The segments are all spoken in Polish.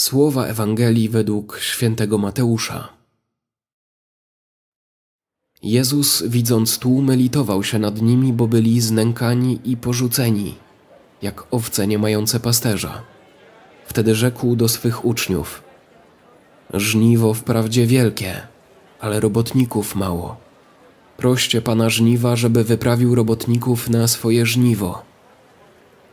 Słowa Ewangelii według świętego Mateusza. Jezus, widząc tłumy, litował się nad nimi, bo byli znękani i porzuceni, jak owce nie mające pasterza. Wtedy rzekł do swych uczniów: Żniwo wprawdzie wielkie, ale robotników mało. Proście pana żniwa, żeby wyprawił robotników na swoje żniwo.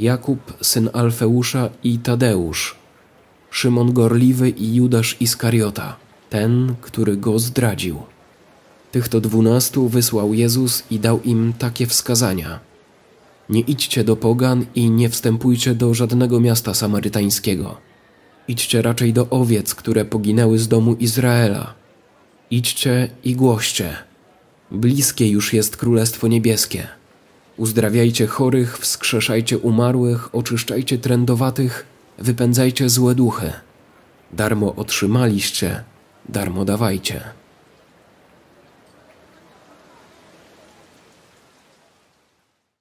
Jakub, syn Alfeusza i Tadeusz, Szymon Gorliwy i Judasz Iskariota, ten, który go zdradził. Tych to dwunastu wysłał Jezus i dał im takie wskazania. Nie idźcie do pogan i nie wstępujcie do żadnego miasta samarytańskiego. Idźcie raczej do owiec, które poginęły z domu Izraela. Idźcie i głoście. Bliskie już jest Królestwo Niebieskie. Uzdrawiajcie chorych, wskrzeszajcie umarłych, oczyszczajcie trędowatych, wypędzajcie złe duchy. Darmo otrzymaliście, darmo dawajcie.